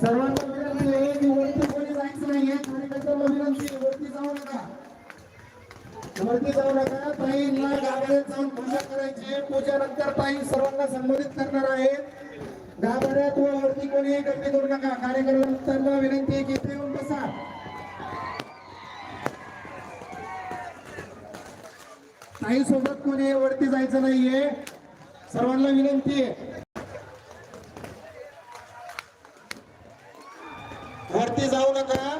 सर्वांना विनंती आहे की वरती कोणी जायचं नाहीये कार्यकर्त्यांना विनंती वरती जाऊ नका. वरती जाऊ नका ताईंना गाभाऱ्यात जाऊन पूजा करायची पूजा नंतर ताई सर्वांना संबोधित करणार आहेत गाभाऱ्यात व वरती कोणी गर्दी करू नका. कार्यकर्त्यांना विनंती आहे की इथे येऊन बसा. ताई सोबत कोणी वरती जायचं नाहीये. सर्वांना विनंती आहे. वरती जाऊ नका.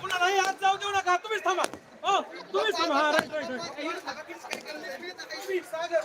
पुन्हा नाही आज जाऊ देऊ नका तुम्हीच थांबा तुम्ही सागर